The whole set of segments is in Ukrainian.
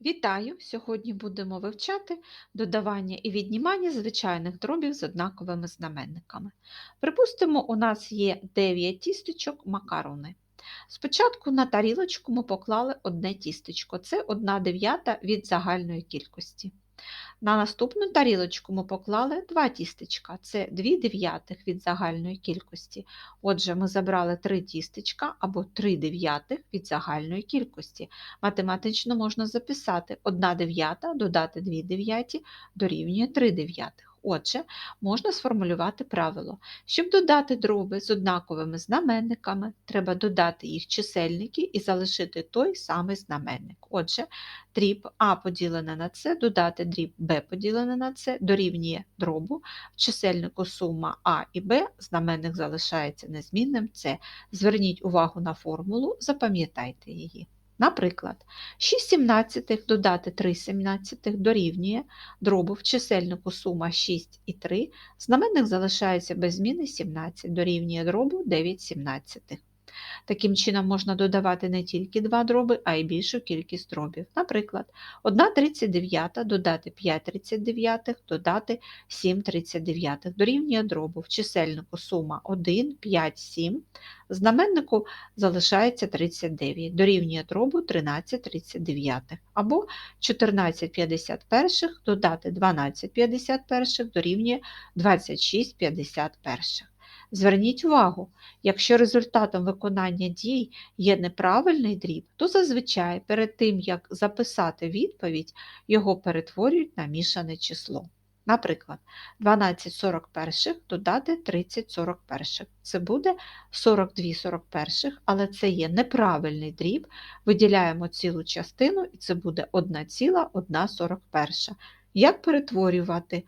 Вітаю! Сьогодні будемо вивчати додавання і віднімання звичайних дробів з однаковими знаменниками. Припустимо, у нас є 9 тістечок макарони. Спочатку на тарілочку ми поклали одне тістечко, це 1 дев'ята від загальної кількості. На наступну тарілочку ми поклали 2 тістечка, це 2 дев'ятих від загальної кількості. Отже, ми забрали 3 тістечка або 3 дев'ятих від загальної кількості. Математично можна записати 1 дев'ята додати 2 дев'яті дорівнює 3 дев'ятих. Отже, можна сформулювати правило. Щоб додати дроби з однаковими знаменниками, треба додати їх чисельники і залишити той самий знаменник. Отже, дріб А поділене на С, додати дріб Б поділене на С дорівнює дробу. В чисельнику сума А і Б, знаменник залишається незмінним С. Зверніть увагу на формулу, запам'ятайте її. Наприклад, 6 сімнадцятих додати 3 сімнадцятих дорівнює дробу в чисельнику сума 6 і 3, знаменник залишається без зміни 17, дорівнює дробу 9 сімнадцятих. Таким чином можна додавати не тільки два дроби, а й більшу кількість дробів. Наприклад, 1 39 додати 5 39 додати 7 39 дорівнює дробу. В чисельнику сума 1, 5, 7, знаменнику залишається 39, дорівнює дробу 13 39 або 14 51 додати 12 51 дорівнює 26 51. Зверніть увагу, якщо результатом виконання дій є неправильний дріб, то зазвичай перед тим, як записати відповідь, його перетворюють на мішане число. Наприклад, 12 41 додати 30 41. Це буде 42 41, але це є неправильний дріб. Виділяємо цілу частину, і це буде 1,141. Як перетворювати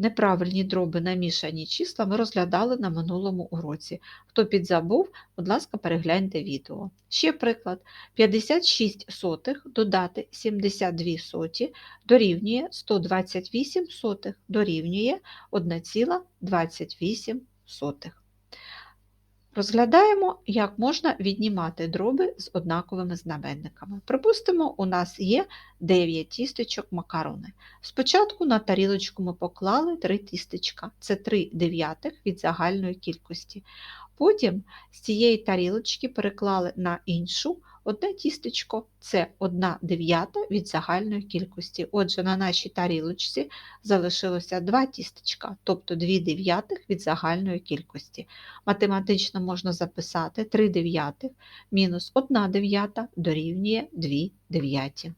Неправильні дроби на мішані числа ми розглядали на минулому уроці. Хто підзабув, будь ласка, перегляньте відео. Ще приклад: 56 сотих додати 72 соті дорівнює 128 сотих дорівнює 1,28 сотих. Розглядаємо, як можна віднімати дроби з однаковими знаменниками. Припустимо, у нас є 9 тістечок макарони. Спочатку на тарілочку ми поклали 3 тістечка, це 3 дев'ятих від загальної кількості. Потім з цієї тарілочки переклали на іншу одне тістечко це 1 дев'ята від загальної кількості. Отже, на нашій тарілочці залишилося 2 тістечка, тобто 2 дев'ятих від загальної кількості. Математично можна записати 3 дев'ятих мінус 1 дев'ята дорівнює 2 дев'яті.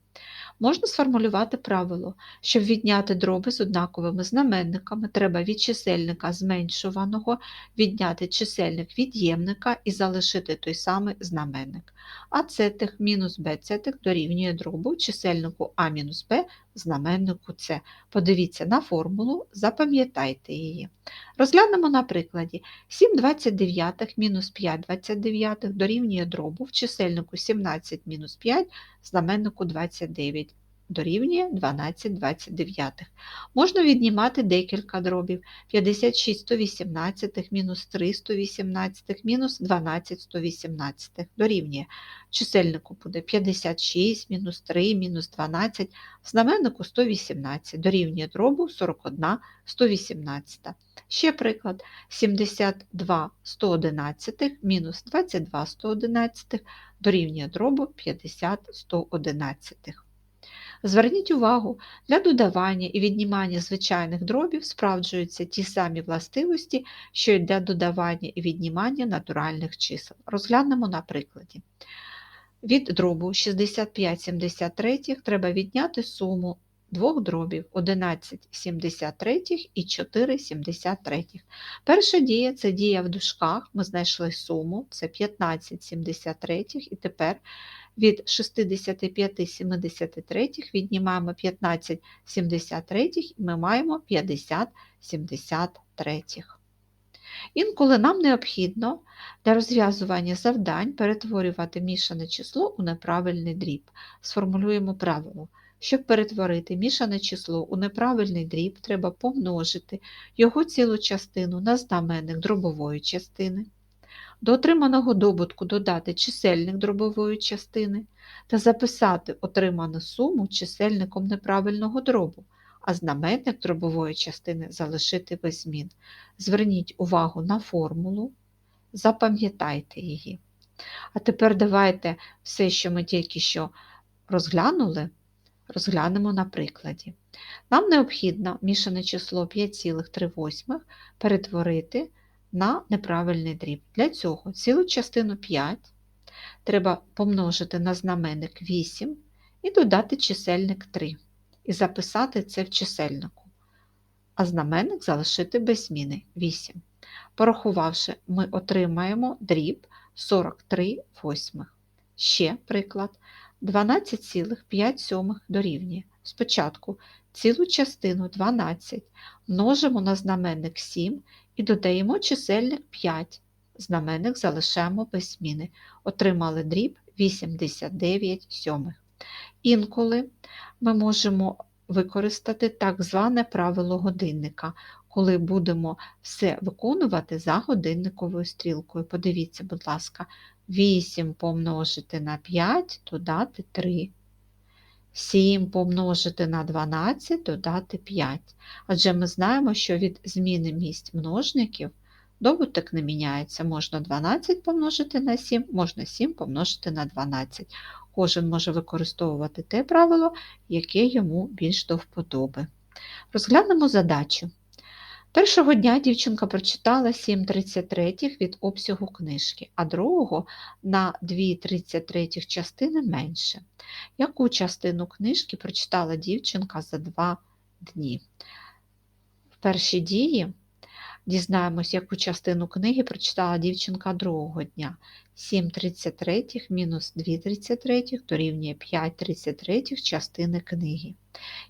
Можна сформулювати правило, щоб відняти дроби з однаковими знаменниками, треба від чисельника зменшуваного відняти чисельник від'ємника і залишити той самий знаменник. А цетих мінус б цетих дорівнює дробу чисельнику а мінус b знаменнику С. Подивіться на формулу, запам'ятайте її. Розглянемо на прикладі 7 29 мінус 5 29 дорівнює дробу в чисельнику 17 мінус 5 знаменнику 29 дорівнює 12 29. Можна віднімати декілька дробів. 56 118 мінус 3 118 мінус 12 118 дорівнює. Чисельнику буде 56 мінус 3 мінус 12, в знаменнику 118 дорівнює дробу 41 118. Ще приклад 72 111 мінус 22 111 дорівнює дробу 50 111. Зверніть увагу, для додавання і віднімання звичайних дробів справджуються ті самі властивості, що й для додавання і віднімання натуральних чисел. Розглянемо на прикладі. Від дробу 65 73 треба відняти суму двох дробів 11 73 і 4 73. Перша дія це дія в дужках, ми знайшли суму, це 15 73 і тепер від 65 73 віднімаємо 15 73 і ми маємо 50 73. Інколи нам необхідно для розв'язування завдань перетворювати мішане число у неправильний дріб. Сформулюємо правило. Щоб перетворити мішане число у неправильний дріб, треба помножити його цілу частину на знаменник дробової частини, До отриманого добутку додати чисельник дробової частини та записати отриману суму чисельником неправильного дробу, а знаменник дробової частини залишити без змін. Зверніть увагу на формулу, запам'ятайте її. А тепер давайте все, що ми тільки що розглянули, розглянемо на прикладі. Нам необхідно мішане число 5,3 перетворити на неправильний дріб. Для цього цілу частину 5 треба помножити на знаменник 8 і додати чисельник 3. І записати це в чисельнику. А знаменник залишити без зміни 8. Порахувавши, ми отримаємо дріб 43 восьмих. Ще приклад. 12,5 дорівнює. Спочатку цілу частину 12 множимо на знаменник 7 і додаємо чисельник 5. Знаменник залишаємо без зміни. Отримали дріб 89 сьомих. Інколи ми можемо використати так зване правило годинника, коли будемо все виконувати за годинниковою стрілкою. Подивіться, будь ласка, 8 помножити на 5, додати 3. 7 помножити на 12, додати 5. Адже ми знаємо, що від зміни місць множників добуток не міняється. Можна 12 помножити на 7, можна 7 помножити на 12. Кожен може використовувати те правило, яке йому більш до вподоби. Розглянемо задачу. Першого дня дівчинка прочитала 7,33 від обсягу книжки, а другого на 2,33 частини менше. Яку частину книжки прочитала дівчинка за два дні? В першій дії дізнаємось, яку частину книги прочитала дівчинка другого дня. 7,33 мінус 2,33 дорівнює 5,33 частини книги.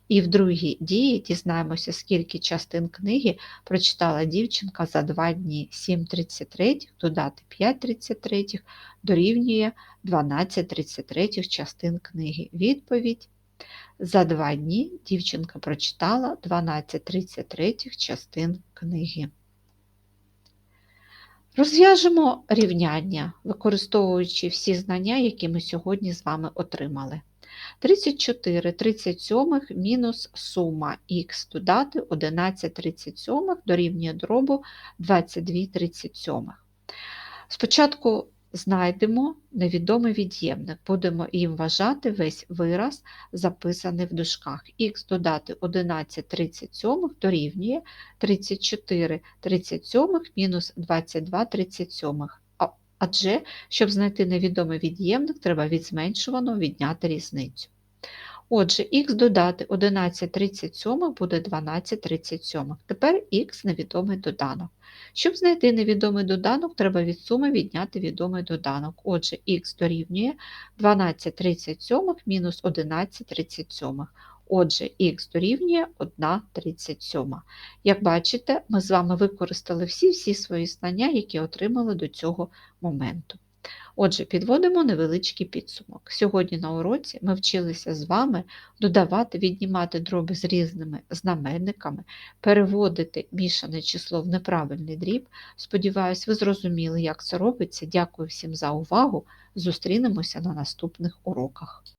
І в другій дії дізнаємося, скільки частин книги прочитала дівчинка за два дні. 7,33 додати 5,33 дорівнює 12,33 частин книги. Відповідь. За два дні дівчинка прочитала 12,33 частин книги. Розв'яжемо рівняння, використовуючи всі знання, які ми сьогодні з вами отримали. 34 37 мінус сума х додати 11 37 дорівнює дробу 22 37. Спочатку знайдемо невідомий від'ємник, будемо їм вважати весь вираз, записаний в дужках. Х додати 11 37 дорівнює 34 37 мінус 22 37. Адже, щоб знайти невідомий від'ємник, треба від зменшуваного відняти різницю. Отже, х додати 11 37 буде 12 37. Тепер х невідомий доданок. Щоб знайти невідомий доданок, треба від суми відняти відомий доданок. Отже, х дорівнює 12 37 мінус 11 37. Отже, х дорівнює 1 37. Як бачите, ми з вами використали всі-всі свої знання, які отримали до цього моменту. Отже, підводимо невеличкий підсумок. Сьогодні на уроці ми вчилися з вами додавати, віднімати дроби з різними знаменниками, переводити мішане число в неправильний дріб. Сподіваюсь, ви зрозуміли, як це робиться. Дякую всім за увагу. Зустрінемося на наступних уроках.